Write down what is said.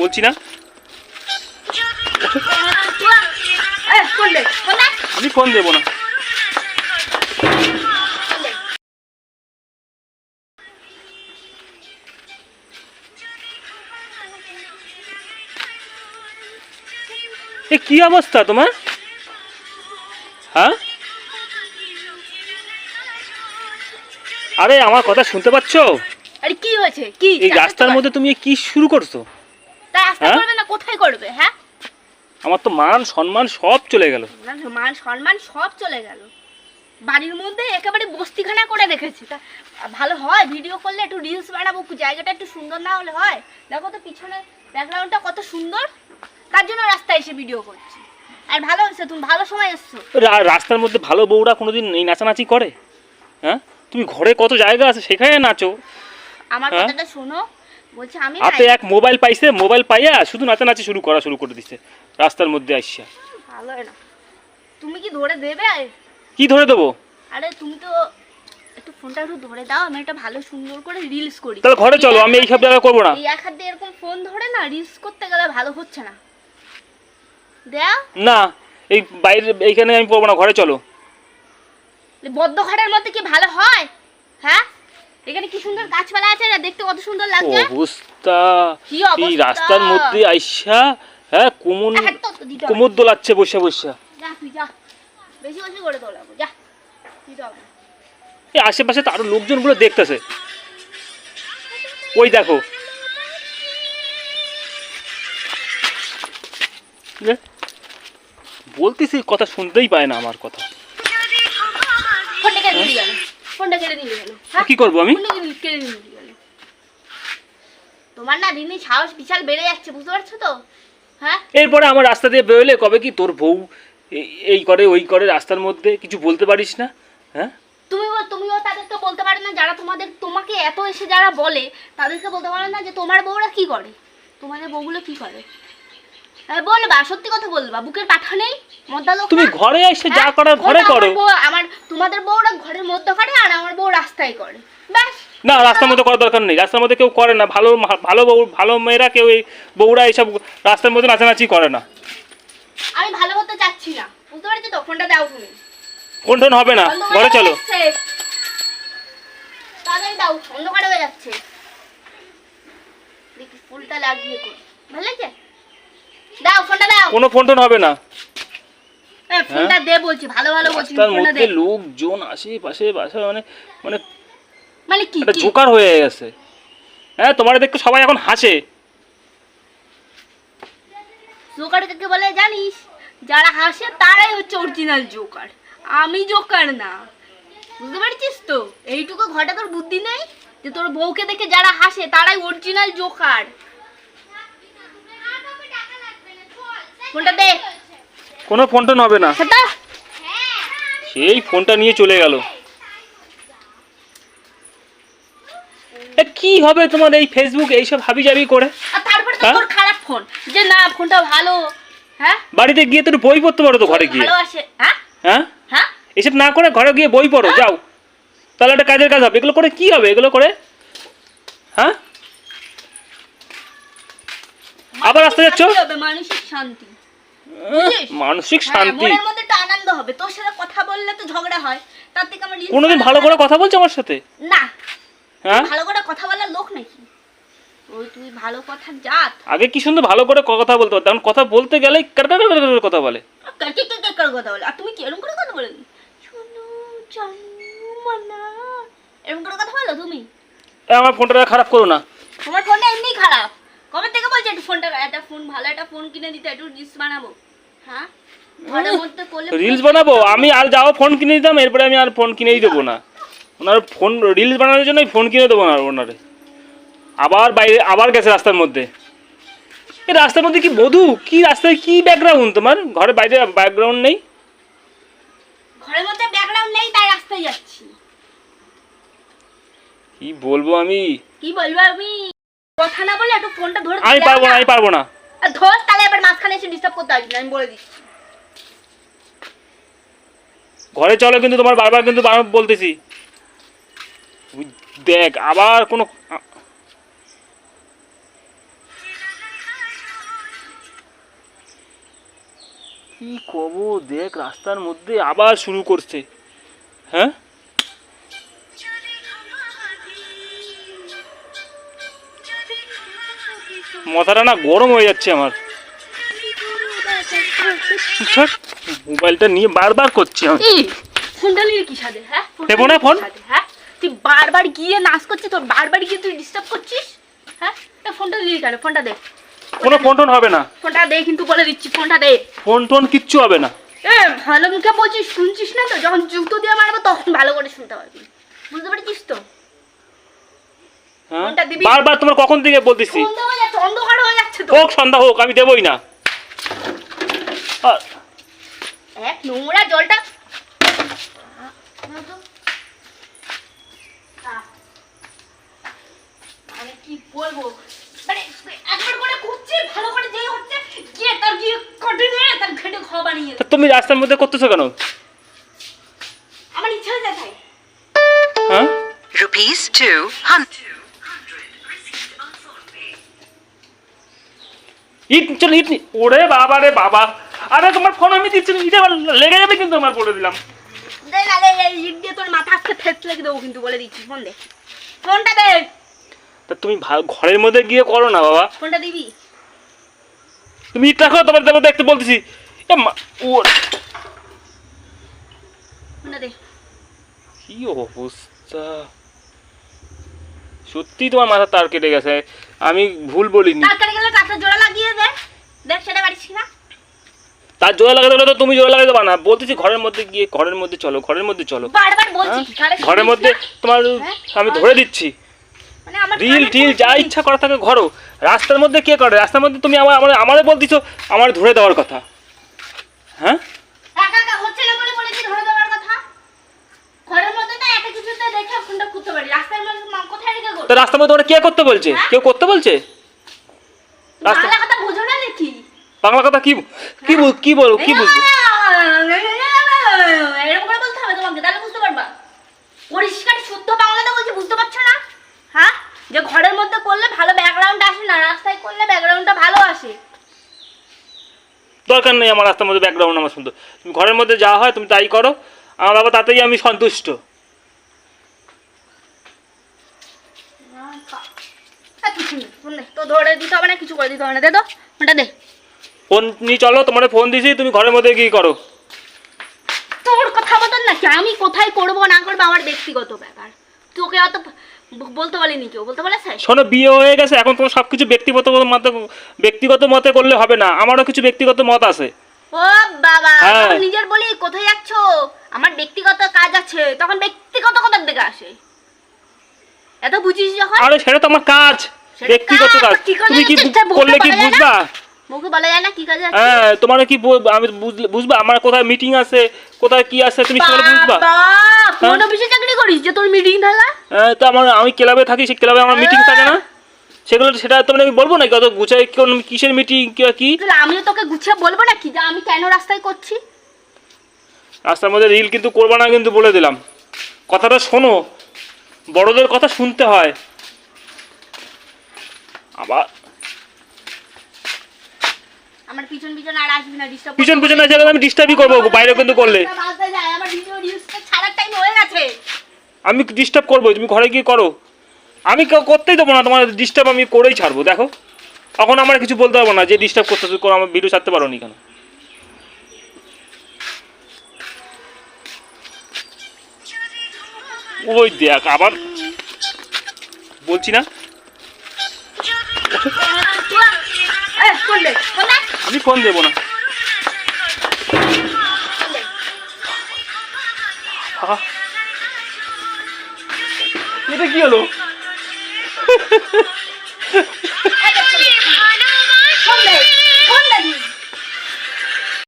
বলছি না? আমি ফোন দেবো না। এ কি অবস্থা তোমার? হ্যাঁ? আরে আমার কথা শুনতে পাচ্ছ? আরে কি হয়েছে? কি এই রাস্তার মধ্যে তুমি কি শুরু করছ? হ্যাঁ? করবে না কোথায় করবে হ্যাঁ? আমার তো মান সম্মান সব চলে গেল। না, মান সম্মান সব চলে গেল। বাড়ির মধ্যে একেবারে বস্তিখানা করে রেখেছি। তা ভালো হয় ভিডিও করলে একটু রিলস বানাবো জায়গাটা একটু সুন্দর না হলে হয়? দেখো তো পিছনে ব্যাকগ্রাউন্ডটা কত সুন্দর। তার জন্য রাস্তায় এসে ভিডিও করছি। আর ভালো হচ্ছে তুমি ভালো সময় এসছো। রাস্তার মধ্যে ভালো বউরা কোনোদিন এই নাচানাচি করে? হ্যাঁ? তুমি ঘরে কত জায়গা আছে সেখানে নাচো। আমার হ্যাঁ? কথাটা শোনো হাতে এক মোবাইল পাইছে মোবাইল পাইয়া শুধু নাচানাচি শুরু করা শুরু করে দিছে রাস্তার মধ্যে আসছে ভালো না। তুমি কি ধরে দেবে? কি ধরে দেবো? আরে তুমি তো একটু ফোনটা একটু ধরে দাও আমি একটা ভালো সুন্দর করে রিলস করি। তাহলে ঘরে চলো আমি এইসব জায়গায় করব না। এই এক হাত দিয়ে এরকম ফোন ধরে না রিলস করতে গেলে ভালো হচ্ছে না। দেয়া? না এই বাইরে এইখানে আমি পড়ব না ঘরে চলো। বদ্ধ ঘরের মধ্যে কি ভালো হয়? হ্যাঁ? এখানে কি সুন্দর গাছপালা আছে না? দেখতে কত সুন্দর লাগছে। অবস্থা এই রাস্তার মধ্যে আইসা হ্যাঁ কোমর। কোমর দোলাচ্ছে বসে বসে। যা তুই যা। বেশি বেশি করে তোলাবো যা। দিতে হবে। এই আশেপাশে তো আরও লোকজনগুলো দেখতেছে। ওই দেখো। বলতেছি কথা শুনতেই পায় না আমার কথা। ফোনটা কেটে হ্যাঁ? কি করব আমি? কেটে- তোমার না দিন সাহস বিশাল বেড়ে যাচ্ছে বুঝতে পারছ তো? হ্যাঁ? এরপরে আমার রাস্তা দিয়ে বেরোলে কবে কি তোর বউ এই- করে ওই করে রাস্তার মধ্যে? কিছু বলতে পারিস না? হ্যাঁ? তুমিও তুমিও তাদেরকে বলতে পারো না যারা তোমাদের তোমাকে এত এসে যারা বলে তাদেরকে বলতে পারো না যে তোমার বউরা কি করে? তোমাদের বউগুলো কি করে? বলবা সত্যি কথা বলবা বুকের পাঠা নেই? মদ্দা লোক তুমি ঘরে এসে যা হ্যাঁ? ঘরে করো। আমার তোমাদের বউরা ঘরের মধ্যে করে আর আমার বউ রাস্তায় করে। ব্যাস। না রাস্তার মধ্যে করার দরকার নেই। রাস্তার মধ্যে কেউ করে না। ভালো ভালো বউ ভালো মেয়েরা কেউ এই বউরা এইসব রাস্তার মধ্যে নাচানাচি করে না। আমি ভালো হতে চাচ্ছি না। বুঝতে পারছ তো? ফোনটা দাও তুমি। কোন টোন হবে না। ঘরে চলো। তাড়াতাড়ি দাও অন্ধকার হয়ে যাচ্ছে। দেখি ফুলটা লাগিয়ে করি। ভালো লাগছে? দাও ফোনটা দাও। কোনো ফোন টোন হবে না। ফোনটা দে বলছি ভালো ভালো বলছি দে মধ্যে লোকজন আশেপাশে বাসা মানে মানে মানে কি? জোকার হয়ে গেছে। হ্যাঁ তোমার দেখতে সবাই এখন হাসে। জোকার কাকে বলে জানিস? যারা হাসে তারাই হচ্ছে অরিজিনাল জোকার। আমি জোকার না। বুঝতে পারছিস তো? এইটুকু ঘটা তোর বুদ্ধি নেই? যে তোর বউকে দেখে যারা হাসে তারাই অরিজিনাল জোকার। ফোনটা দে। কোনো ফোনটা হবে না। সেই ফোনটা নিয়ে চলে গেল। কি হবে তোমার এই ফেসবুক এইসব হাবি জাবি করে তারপরে হ্যাঁ? তোর খারাপ ফোন। যে না ফোনটা ভালো। হ্যাঁ? বাড়িতে গিয়ে তো একটু বই পড়তে পারো তো ঘরে গিয়ে। হ্যাঁ? হ্যাঁ? হ্যাঁ? এসব না করে ঘরে গিয়ে বই পড়ো যাও। তাহলে একটা কাজের কাজ হবে। এগুলো করে কি হবে? এগুলো করে? হ্যাঁ? আবার আসতে যাচ্ছ? মানসিক শান্তি? মানসিক হ্যাঁ, শান্তি। মনের মধ্যে একটা আনন্দ হবে। তোর সাথে কথা বললে তো ঝগড়া হয়। তার থেকে আমার কোনোদিন ভালো করে কথা বলছো আমার সাথে? না। হ্যাঁ? ভালো করে কথা বলার লোক নাকি? ওই তুই ভালো কথা জাত। আগে কি সুন্দর ভালো করে কথা বলতে কথা বলতে গেলে কথা বলে? করে কথা বলে? আর তুমি কি এরকম করে কথা বলে? শোনো জানু মানা। এরকম করে কথা বলো তুমি? আমার ফোনটা খারাপ করো না। তোমার ফোনটা এমনি খারাপ। কবে থেকে বলছো একটু ফোনটা একটা ফোন ভালো একটা ফোন কিনে দিতে একটু রিলস বানাবো? হ্যাঁ? ঘরের মধ্যে করলে রিলস বানাবো? আমি আর যাও ফোন কিনে দিতাম এরপরে আমি আর ফোন কিনেই দেবো না। ওনার ফোন রিলস বানানোর জন্যই ফোন কিনে দেবো না ওনারে। আবার বাইরে আবার গেছে রাস্তার মধ্যে। এই রাস্তার মধ্যে কি বধু? কি রাস্তায় কি ব্যাকগ্রাউন্ড তোমার? ঘরে বাইরে ব্যাকগ্রাউন্ড নেই? ঘরের মধ্যে ব্যাকগ্রাউন্ড নেই তাই রাস্তায় যাচ্ছি। কি বলব আমি? কি বলব আমি? কথা না বলে একটু ফোনটা ধরে আমি পারব না আমি পারব না। ধর তাহলে এবার মাঝখানে এসে ডিস্টার্ব করতে আসবি আমি বলে দিচ্ছি। ঘরে চলো কিন্তু তোমার বারবার কিন্তু বলতেছি। দেখ আবার কোনো কি কব দেখ রাস্তার মধ্যে আবার শুরু করছে। হ্যাঁ? মাথাটা না গরম হয়ে যাচ্ছে আমার। মোবাইলটা নিয়ে বারবার করছি আমি। ফোনটা নিয়ে কি সাথে হ্যাঁ? দেবো না ফোন? হ্যাঁ? তুই বারবার গিয়ে নাচ করছিস তোর বারবার গিয়ে তুই ডিস্টার্ব করছিস হ্যাঁ? ফোনটা নিয়ে কেন? ফোনটা দে। কোনো ফোন টোন হবে না। ফোনটা দে কিন্তু বলে দিচ্ছি ফোনটা দে। ফোন টোন কিচ্ছু হবে না। এ ভালো মুখে বলছিস শুনছিস না তো? যখন জুতো দিয়ে মারবো তখন ভালো করে শুনতে পারবি বুঝতে পেরেছিস তো? হ্যাঁ? বারবার তোমার কখন থেকে বলতেছি? অন্ধকার হয়ে যাচ্ছে তো। হোক সন্ধ্যা হোক আমি দেবই না। এক নোংরা জলটা। মানে কি বলব? মানে একবার করে করছে ভালো করে যেই হচ্ছে গিয়ে তার গিয়ে কটে নিয়ে তার ঘেটে খাওয়া বানিয়ে তুমি রাস্তার মধ্যে করতেছো কেন? ইট চল ইট ওরে বাবা রে বাবা। আরে তোমার ফোন আমি দিচ্ছি লেগে যাবে কিন্তু আমার বলে দিলাম। দে না দে ইট দিয়ে তোর মাথা আজকে ফেস লেগে দেবো কিন্তু বলে দিচ্ছি ফোন দে। ফোনটা দে। তা তুমি ঘরের মধ্যে গিয়ে করো না বাবা। ফোনটা দিবি? তুমি ইট রাখো তোমার দেখতে বলতেছি। এ মা- ও ফোনটা দে। কি অবস্থা? সত্যি তোমার মাথা তার কেটে গেছে আমি ভুল বলিনি। তার কাছে গেলে তাতে জোড়া না তার জোড়া লাগাতে হলে তো তুমি জোড়া লাগাতে পারো না। বলতেছি ঘরের মধ্যে গিয়ে ঘরের মধ্যে চলো ঘরের মধ্যে চলো। বারবার বলছি হ্যাঁ? ঘরের মধ্যে তোমার হ্যাঁ? আমি ধরে দিচ্ছি। মানে আমার রিল টিল যা ইচ্ছা করা থাকে ঘরো। রাস্তার মধ্যে কে করে? রাস্তার মধ্যে তুমি আমার আমার আমারে বলতেছো আমার ধরে দেওয়ার কথা। হ্যাঁ? রাস্তার মধ্যে মা তো রাস্তার মধ্যে ওরা কে করতে বলছে? হ্যাঁ? কেউ করতে বলছে? রাস্তা বাংলা কথা বোঝো না নাকি বাংলা কথা কি কি বল- কি বল কি বুঝব এরকম করে বলতে হবে তোমাকে তাহলে বুঝতে পারবা। পরিষ্কার শুদ্ধ বাংলাতে বলছি বুঝতে পারছ না? হ্যাঁ? যে ঘরের মধ্যে করলে ভালো ব্যাকগ্রাউন্ড আসে না রাস্তায় করলে ব্যাকগ্রাউন্ডটা ভালো আসে। দরকার নেই আমার রাস্তার মধ্যে ব্যাকগ্রাউন্ড আমার সুন্দর তুমি ঘরের মধ্যে যা হয় তুমি তাই করো। আমার বাবা তাতেই আমি সন্তুষ্ট। তো ধরে দিতে হবে না কিছু করে দিতে হবে না। দে তো ফোনটা দে। ফোন নিয়ে চলো তোমার ফোন দিছি তুমি ঘরের মধ্যে কি করো। তোর কথা মতন নাকি? আমি কোথায় করব না করব আমার ব্যক্তিগত ব্যাপার। তোকে অত বলতে বলিনি কেউ বলতে বলেছে? শোনো বিয়ে হয়ে গেছে এখন তোমার সব কিছু ব্যক্তিগত মতে ব্যক্তিগত মতে করলে হবে না আমারও কিছু ব্যক্তিগত মত আছে। ও বাবা হ্যাঁ। তখন নিজের বলি কোথায় যাচ্ছ? আমার ব্যক্তিগত কাজ আছে তখন ব্যক্তিগত কথার দিকে আসে? এত বুঝিস যখন? আরে সেটা তো আমার কাজ ব্যক্তিগত কাজ, তুমি কি করলে কি না? বুঝবা? মুখে বলা যায় না কি কাজ আছে হ্যাঁ তোমার কি আমি বুঝবা? আমার কোথায় মিটিং আছে কোথায় কি আছে তুমি সেগুলো বুঝবা। কোন অফিসে চাকরি করিস যে তোর মিটিং থাকা? হ্যাঁ তো আমার আমি ক্লাবে থাকি সেই ক্লাবে আমার মিটিং থাকে না। সেগুলো সেটা তোমার আমি বলব না কত গুছাই কোন কিসের মিটিং কি আমিও তোকে গুছিয়ে বলব না কি যে আমি কেন রাস্তায় করছি? রাস্তার মধ্যে রিল কিন্তু করবা না কিন্তু বলে দিলাম। কথাটা শোনো। বড়দের কথা শুনতে হয়। আবার আমার পিছন পিছন আর আসবি না ডিস্টার্ব পিছন পিছন আছে আমি ডিস্টার্বই করব বাইরে কিন্তু করলে। আমার ভিডিও রিলসটা ছাড়ার টাইম হয়ে গেছে। আমি ডিস্টার্ব করব তুমি ঘরে গিয়ে করো। আমি করতেই দেবো না তোমার ডিস্টার্ব আমি করেই ছাড়বো দেখো। তখন আমার কিছু বলতে পারব না যে ডিস্টার্ব করতে করো আমার ভিডিও ছাড়তে পারো নি কেন? ওই দেখ আবার বলছি না? আমি ফোন দেবো না। এটা কি হলো? ফোন দেয় ফোন দে।